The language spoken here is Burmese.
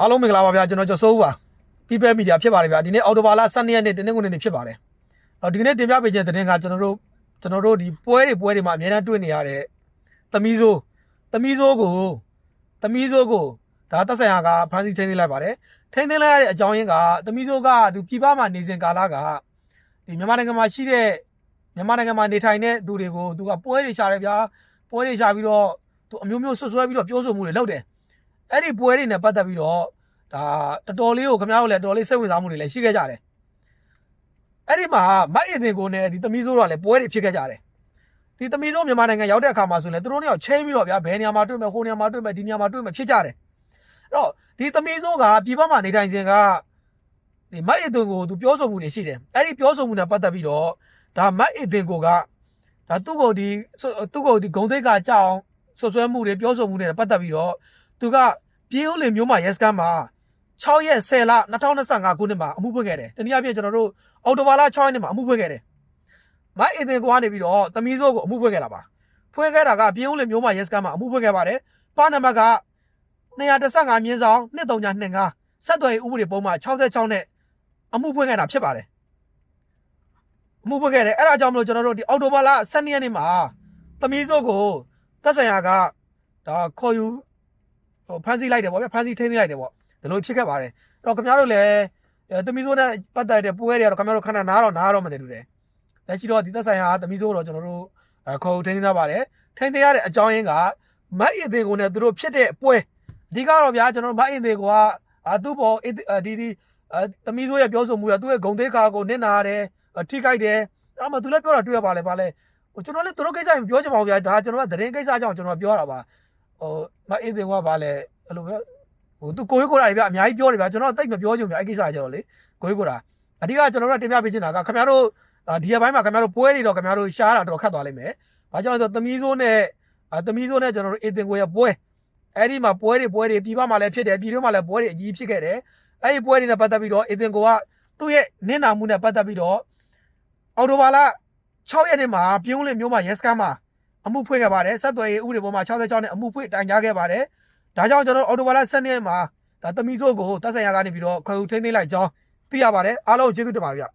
အားလုံးမင်္ဂလာပါဗျာကျွန်တော်ကျော်စိုးဦးပါ People Media ဖြစ်ပါတယ်ဗျာဒီနေ့အော်တိုဘာလ12ရက်နေ့တင်းတင်းကုန်နေ့ဖြစ်ပါတယ်အော်ဒီကနေ့တင်ပြပေးခြင်းသတင်းကကျွန်တော်တို့ကျွန်တော်တို့ဒီပွဲတွေပွဲတွေမှာအများအားတွေ့နေရတဲ့သမီးစိုးသမီးစိုးကိုသမီးစိုးကိုဒါသက်ဆိုင်ရာကဖမ်းဆီးထိန်းသိမ်းလိုက်ပါတယ်ထိန်းသိမ်းလိုက်ရတဲ့အကြောင်းရင်းကသမီးစိုးကသူပြည်ပမှာနေစဉ်ကာလကဒီမြန်မာနိုင်ငံမှာရှိတဲ့မြန်မာနိုင်ငံမှာနေထိုင်တဲ့သူတွေကိုသူကပွဲတွေရှာတယ်ဗျာပွဲတွေရှာပြီးတော့သူအမျိုးမျိုးဆွဆွဲပြီးတော့ပြောဆိုမှုတွေလုပ်တယ် အဲ့ဒီပွဲတွေနဲ့ပတ်သက်ပြီးတော့ဒါတော်တော်လေးကိုခင်ဗျားတို့လည်းတော်တော်လေးစိတ်ဝင်စားမှုတွေလည်းရှိခဲ့ကြတယ်အဲ့ဒီမှာမိုက်အင်တင်ကိုနဲ့ဒီသမီးစိုးတို့ကလည်းပွဲတွေဖြစ်ခဲ့ကြတယ်ဒီသမီးစိုးမြန်မာနိုင်ငံရောက်တဲ့အခါမှာဆိုရင်လည်းသူတို့တွေကချင်းပြီးတော့ဗျာဘယ်နေရာမှာတွေ့မယ်ဟိုနေရာမှာတွေ့မယ်ဒီနေရာမှာတွေ့မယ်ဖြစ်ကြတယ်အဲ့တော့ဒီသမီးစိုးကပြည်ပမှာနေထိုင်စဉ်ကဒီမိုက်အင်တင်ကိုသူပြောဆိုမှုတွေရှိတယ်အဲ့ဒီပြောဆိုမှုနဲ့ပတ်သက်ပြီးတော့ဒါမိုက်အင်တင်ကိုကဒါသူ့ကိုဒီသူ့ကိုဒီဂုံသိက္ခာကြောက်ဆွဆွဲမှုတွေပြောဆိုမှုတွေနဲ့ပတ်သက်ပြီးတော့ သူကပြင်းဦးလင်မျိုးမှာရက်စကန်မှာ6ရက်10လ2025ခုနှစ်မှာအမှုဖွင့်ခဲ့တယ်။တနည်းအားဖြင့်ကျွန်တော်တို့အော်တိုဘာလ6ရက်နေ့မှာအမှုဖွင့်ခဲ့တယ်။မအင်တင်ကွာနေပြီးတော့တမီးစိုးကိုအမှုဖွင့်ခဲ့တာပါ။ဖွင့်ခဲ့တာကပြင်းဦးလင်မျိုးမှာရက်စကန်မှာအမှုဖွင့်ခဲ့ပါတယ်။ပါနံပါတ်က215မြင်းဆောင်2325ဆက်သွယ်ရေးဥပဒေပုံမှ66နဲ့အမှုဖွင့်ခဲ့တာဖြစ်ပါတယ်။အမှုဖွင့်ခဲ့တယ်အဲ့ဒါကြောင့်မလို့ကျွန်တော်တို့ဒီအော်တိုဘာလ12ရက်နေ့မှာတမီးစိုးကိုသက်ဆိုင်ရာကဒါခေါ်ယူ ဟိုဖမ်းဆီးလိုက်တယ်ပေါ့ဗျာဖမ်းဆီးထိန်းသိမ်းလိုက်တယ်ပေါ့ဒီလိုဖြစ်ခဲ့ပါတယ်အဲ့တော့ခင်ဗျားတို့လည်းအဲသမီးစိုးနဲ့ပတ်သက်တဲ့ပွဲတွေကတော့ခင်ဗျားတို့ခဏနားတော့နားတော့မတယ်တူတယ်လက်ရှိတော့ဒီသက်ဆိုင်ရာသမီးစိုးတော့ကျွန်တော်တို့အဲခေါ်ထိန်းသိမ်းထားပါတယ်ထိန်းသိမ်းရတဲ့အကြောင်းရင်းကမတ်အင်သေးကိုနဲ့သူတို့ဖြစ်တဲ့ပွဲအဓိကတော့ဗျာကျွန်တော်တို့မတ်အင်သေးကိုကအာသူ့ပေါ်ဒီဒီအဲသမီးစိုးရဲ့ပြောဆိုမှုကသူ့ရဲ့ဂုံသေးခါကိုနစ်နာရတယ်ထိခိုက်တယ်အဲ့မှသူလည်းပြောတာတွေ့ရပါလေပါလေဟိုကျွန်တော်လည်းသူတို့ကိစ္စမပြောချင်ပါဘူးဗျာဒါကျွန်တော်ကသတင်းကိစ္စကြောင့်ကျွန်တော်ပြောတာပါ ဟိုမအင်သေးကပါလေအဲ့လိုပဲဟိုသူကိုကြီးကိုရာတွေဗျအများကြီးပြောတယ်ဗျကျွန်တော်တိတ်မပြောချင်ဘူးဗျအဲ့ကိစ္စကျတော့လေကိုကြီးကိုရာအဓိကကျွန်တော်တို့တင်ပြပေးချင်တာကခင်ဗျားတို့ဒီရက်ပိုင်းမှာခင်ဗျားတို့ပွဲတွေတော့ခင်ဗျားတို့ရှားတာတော့ခတ်သွားလိမ့်မယ်။ဘာကြောင့်လဲဆိုတော့သမီးစိုးနဲ့သမီးစိုးနဲ့ကျွန်တော်တို့အေတင်ကိုရဲ့ပွဲအဲ့ဒီမှာပွဲတွေပွဲတွေပြည်ပမှာလည်းဖြစ်တယ်ပြည်တွင်းမှာလည်းပွဲတွေအကြီးဖြစ်ခဲ့တယ်။အဲ့ဒီပွဲတွေနဲ့ပတ်သက်ပြီးတော့အေတင်ကိုကသူ့ရဲ့နင့်နာမှုနဲ့ပတ်သက်ပြီးတော့အော်တိုဘာလ6ရက်နေ့မှာပြုံးလင်းမျိုးမှာရက်စကန်မှာ အမှုဖွင့်ခဲ့ပါတယ်။ဆက်သွယ်ရေးဥပဒေပေါ်မှာ66နဲ့အမှုဖွင့်တိုင်ကြားခဲ့ပါတယ်။ဒါကြောင့်ကျွန်တော်အော်တိုဘာလ12ရက်မှာဒါသမီးစိုးကိုတပ်ဆိုင်ရာကနေပြီးတော့ခွဲယူထိန်းသိမ်းလိုက်ကြောင်းသိရပါတယ်အားလုံးကျေးဇူးတင်ပါတယ်ဗျ